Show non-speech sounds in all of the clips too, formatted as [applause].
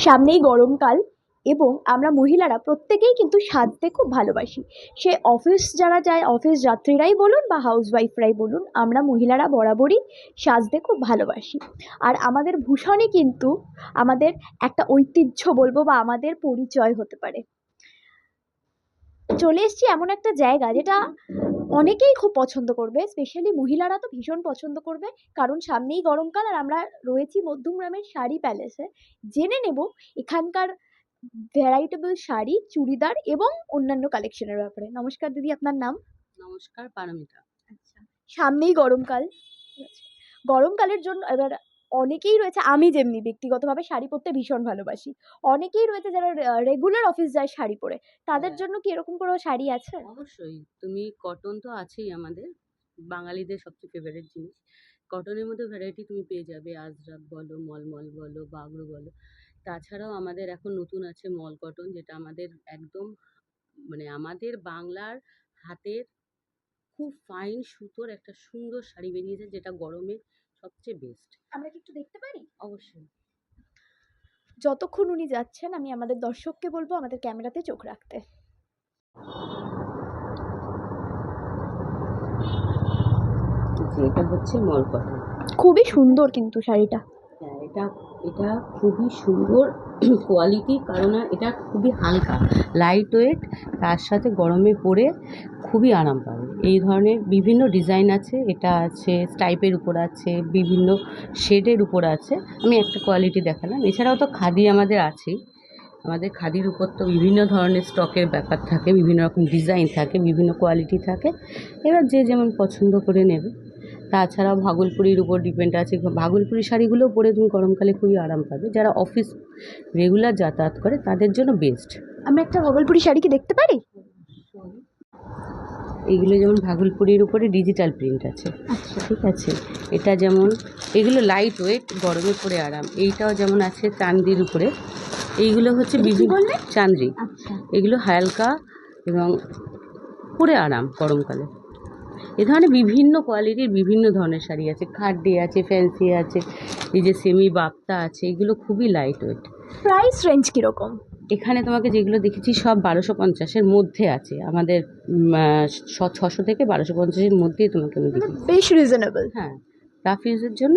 সামনেই গরমকাল এবং আমরা মহিলারা প্রত্যেকেই কিন্তু সাজতে খুব ভালোবাসি। সে অফিস যারা যায় অফিস যাত্রীরাই বলুন বা হাউসওয়াইফরাই বলুন, আমরা মহিলারা বরাবরই সাজতে খুব ভালোবাসি। আর আমাদের ভূষণে কিন্তু আমাদের একটা ঐতিহ্য বলব বা আমাদের পরিচয় হতে পারে। চলে এসছি এমন একটা জায়গা যেটা অনেকেই খুব পছন্দ করবে স্পেশালি মহিলারা তো ভীষণ পছন্দ করবে। কারণ সামনেই গরমকাল আর আমরা রয়েছি মধ্যমগ্রামের শাড়ি প্যালেসে জেনে নেব এখানকার ভ্যারাইটেবল শাড়ি চুড়িদার এবং অন্যান্য কালেকশনের ব্যাপারে। নমস্কার দিদি আপনার নাম? নমস্কার পারমিতা। আচ্ছা সামনেই গরমকাল। গরমকালের জন্য এবার অনেকেই রয়েছে আমি যেমনি ব্যক্তিগতভাবে শাড়ি পরতে ভীষণ ভালোবাসি। অনেকেই রয়েছে যারা রেগুলার অফিস যায় শাড়ি পরে। তাদের হ্যাঁ। জন্য কি এরকম কোনো শাড়ি আছে? অবশ্যই তুমি কটন তো আছেই আমাদের। বাঙালিদের সবচেয়ে ফেভারিট জিনিস। কটনের মধ্যে ভ্যারাইটি তুমি পেয়ে যাবে। আজরাক বলো মলমল বলো বাগড়ো বলো। তাছাড়াও আমাদের এখন নতুন আছে মল কটন যেটা আমাদের একদম মানে আমাদের বাংলার হাতের খুব ফাইন সুতোর একটা সুন্দর শাড়ি বেরিয়েছে যেটা গরমে সবচেয়ে বেস্ট আমরা কি একটু দেখতে পারি? অবশ্যই। যতক্ষণ উনি যাচ্ছেন আমি আমাদের দর্শককে বলব আমাদের ক্যামেরাতে চোখ রাখতে। এটা হচ্ছে খুবই সুন্দর কিন্তু শাড়িটা। হ্যাঁ এটা এটা খুবই সুন্দর [clears throat] কোয়ালিটি কারণ এটা খুবই হালকা লাইট ওয়েট তার সাথে গরমে পরে খুবই আরাম পাবে এই ধরনের বিভিন্ন ডিজাইন আছে, এটা আছে স্টাইপের উপর আছে, বিভিন্ন শেডের উপর আছে, আমি একটা কোয়ালিটি দেখালাম। এছাড়াও তো খাদি আমাদের আছেই। আমাদের খাদির উপর তো বিভিন্ন ধরনের স্টকের ব্যাপার থাকে, বিভিন্ন রকম ডিজাইন থাকে, বিভিন্ন কোয়ালিটি থাকে। এবার যে যেমন পছন্দ করে নেবে। তাছাড়াও ভাগলপুরির উপর ডিপেন্ড আছে। ভাগলপুরি শাড়িগুলো পরে তুমি গরমকালে খুবই আরাম পাবে। যারা অফিস রেগুলার যাতায়াত করে তাদের জন্য বেস্ট আমি একটা ভাগলপুরি শাড়ি কি দেখতে পারি? এইগুলো যেমন ভাগলপুরির উপরে ডিজিটাল প্রিন্ট আছে। আচ্ছা। ঠিক আছে? এটা যেমন এগুলো লাইট ওয়েট গরমে পরে আরাম। এইটাও যেমন আছে চান্দির উপরে। এইগুলো হচ্ছে বিভিন্ন? চান্দ্রি আচ্ছা। এগুলো হালকা এবং পরে আরাম গরমকালে। এ ধরনের বিভিন্ন কোয়ালিটির বিভিন্ন ধরনের শাড়ি আছে। খাড্ডি আছে ফ্যান্সি আছে এই যে সেমি বাপ্তা আছে এগুলো খুবই লাইট ওয়েট প্রাইস রেঞ্জ কীরকম? এখানে তোমাকে যেগুলো দেখেছি সব বারোশো পঞ্চাশের মধ্যে আছে। আমাদের ছশো থেকে বারোশো পঞ্চাশের মধ্যেই তোমাকে আমি দেখি বেশ রিজনেবল হ্যাঁ রাফিজের জন্য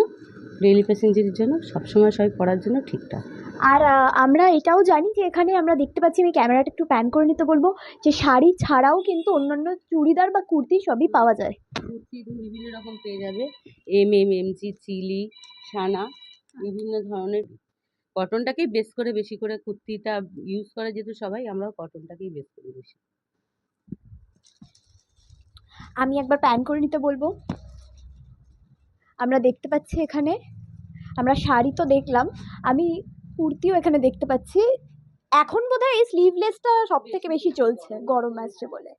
ডেইলি প্যাসেঞ্জারের জন্য সবসময় সবাই পরার জন্য ঠিকঠাক। আর আমরা এটাও জানি যে এখানে আমরা দেখতে পাচ্ছি আমি ক্যামেরাটা একটু প্যান করে নিতে বলব যে শাড়ি ছাড়াও কিন্তু অন্যান্য চুড়িদার বা কুর্তি সবই পাওয়া যায়। কুর্তি বিভিন্ন রকম পেয়ে যাবে। M M M G chilli সানা বিভিন্ন ধরনের। কটনটাকেই বেস করে বেশি করে কুর্তিটা ইউজ করে যেহেতু সবাই আমরাও কটনটাকেই বেস করি বেশি। আমি একবার প্যান করে নিতে বলব। আমরা দেখতে পাচ্ছি এখানে, আমরা শাড়ি তো দেখলাম, আমি কুর্তিও এখানে দেখতে পাচ্ছি। এখন বোধ হয় এই স্লিভলেসটা সব থেকে বেশি চলছে, গরম আসছে বলে।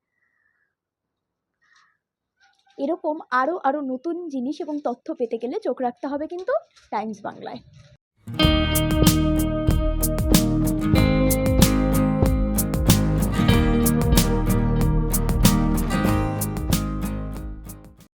এরকম আরও আরও নতুন জিনিস এবং তথ্য পেতে গেলে চোখ রাখতে হবে কিন্তু টাইমস বাংলায়।